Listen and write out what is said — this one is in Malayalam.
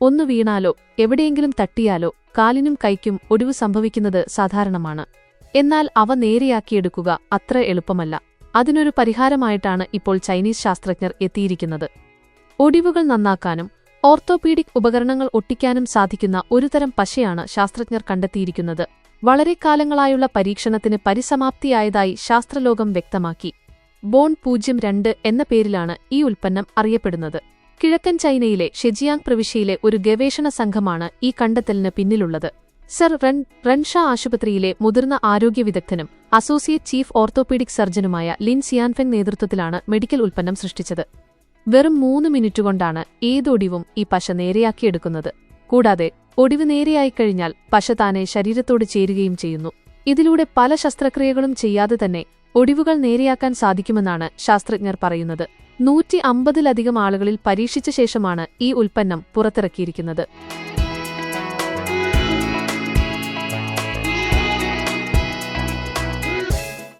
ഒന്ന് വീണാലോ എവിടെയെങ്കിലും തട്ടിയാലോ കാലിനും കൈക്കും ഒടിവ് സംഭവിക്കുന്നത് സാധാരണമാണ്. എന്നാൽ അവ നേരെയാക്കിയെടുക്കുക അത്ര എളുപ്പമല്ല. അതിനൊരു പരിഹാരമായിട്ടാണ് ഇപ്പോൾ ചൈനീസ് ശാസ്ത്രജ്ഞർ എത്തിയിരിക്കുന്നത്. ഒടിവുകൾ നന്നാക്കാനും ഓർത്തോപീഡിക് ഉപകരണങ്ങൾ ഒട്ടിക്കാനും സാധിക്കുന്ന ഒരുതരം പശയാണ് ശാസ്ത്രജ്ഞർ കണ്ടെത്തിയിരിക്കുന്നത്. വളരെ കാലങ്ങളായുള്ള പരീക്ഷണത്തിന് പരിസമാപ്തിയായതായി ശാസ്ത്രലോകം വ്യക്തമാക്കി. ബോൺ പൂജ്യം രണ്ട് എന്ന പേരിലാണ് ഈ ഉൽപ്പന്നം അറിയപ്പെടുന്നത്. കിഴക്കൻ ചൈനയിലെ ഷെജിയാങ് പ്രവിശ്യയിലെ ഒരു ഗവേഷണ സംഘമാണ് ഈ കണ്ടെത്തലിന് പിന്നിലുള്ളത്. സർ റൺ റൺഷാ ആശുപത്രിയിലെ മുതിർന്ന ആരോഗ്യ വിദഗ്ധനും അസോസിയേറ്റ് ചീഫ് ഓർത്തോപീഡിക് സർജനുമായ ലിൻ സിയാൻഫെങ് നേതൃത്വത്തിലാണ് മെഡിക്കൽ ഉൽപ്പന്നം സൃഷ്ടിച്ചത്. വെറും മൂന്ന് മിനിറ്റ് കൊണ്ടാണ് ഏതൊടിവും ഈ പശ നേരെയാക്കിയെടുക്കുന്നത്. കൂടാതെ ഒടിവ് നേരെയായി കഴിഞ്ഞാൽ പശ താനെ ശരീരത്തോട് ചേരുകയും ചെയ്യുന്നു. ഇതിലൂടെ പല ശസ്ത്രക്രിയകളും ചെയ്യാതെ തന്നെ ഒടിവുകൾ നേരെയാക്കാൻ സാധിക്കുമെന്നാണ് ശാസ്ത്രജ്ഞർ പറയുന്നത്. നൂറ്റി അമ്പതിലധികം ആളുകളിൽ പരീക്ഷിച്ച ശേഷമാണ് ഈ ഉൽപ്പന്നം പുറത്തിറക്കിയിരിക്കുന്നത്.